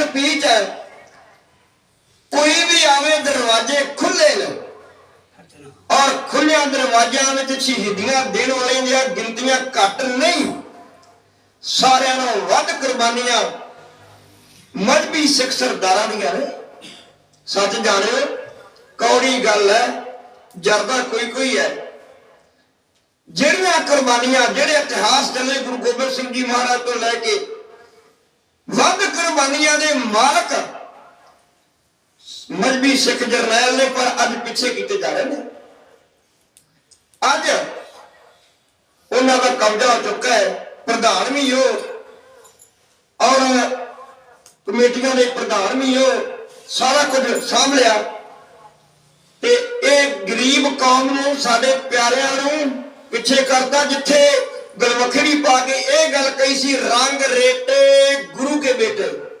Speech ਹੈ। ਕੋਈ ਵੀ ਆਵੇ, ਦਰਵਾਜ਼ੇ ਖੁੱਲੇ ਨੇ। ਔਰ ਖੁੱਲਿਆਂ ਦਰਵਾਜ਼ਿਆਂ ਵਿੱਚ ਸ਼ਹੀਦੀਆਂ ਦੇਣ ਵਾਲਿਆਂ ਦੀਆਂ ਗਿਣਤੀਆਂ ਘੱਟ ਨਹੀਂ। ਸਾਰਿਆਂ ਨਾਲੋਂ ਵੱਧ ਕੁਰਬਾਨੀਆਂ ਮਜਬੀ ਸਿੱਖ ਸਰਦਾਰਾਂ ਦੀਆਂ ਨੇ। ਸੱਚ ਜਾਣਿਓ, ਕੌੜੀ ਗੱਲ ਹੈ, ਜਰਦਾ ਕੋਈ ਕੋਈ ਹੈ। ਜਿਹੜੀਆਂ ਕੁਰਬਾਨੀਆਂ, ਜਿਹੜੇ ਇਤਿਹਾਸ ਚੱਲੇ ਗੁਰੂ ਗੋਬਿੰਦ ਸਿੰਘ ਜੀ ਮਹਾਰਾਜ ਤੋਂ ਲੈ ਕੇ ਵੱਧ ਦੇ ਮਾਲਕ। ਮਜਬੀ ਸਿੱਖ ਜਰਨੈਲ ਨੇ, ਪਰ ਅੱਜ ਪਿੱਛੇ ਕੀਤੇ ਜਾ ਰਹੇ ਨੇ। ਅੱਜ ਉਹਨਾਂ ਦਾ ਕਬਜ਼ਾ ਹੋ ਚੁੱਕਾ ਹੈ। ਪ੍ਰਧਾਨ ਵੀ ਉਹ ਔਰ ਕਮੇਟੀਆਂ ਦੇ ਪ੍ਰਧਾਨ ਵੀ ਉਹ ਸਾਰਾ ਕੁਝ ਸਾਂਭ ਲਿਆ। ਤੇ ਇਹ ਗਰੀਬ ਕੌਮ ਨੂੰ, ਸਾਡੇ ਪਿਆਰਿਆਂ ਨੂੰ ਪਿੱਛੇ ਕਰਦਾ, ਜਿੱਥੇ ਗਲਵਖੜੀ ਪਾ ਕੇ ਇਹ ਗੱਲ ਕਹੀ ਸੀ, ਰੰਗ ਰੇਟੇ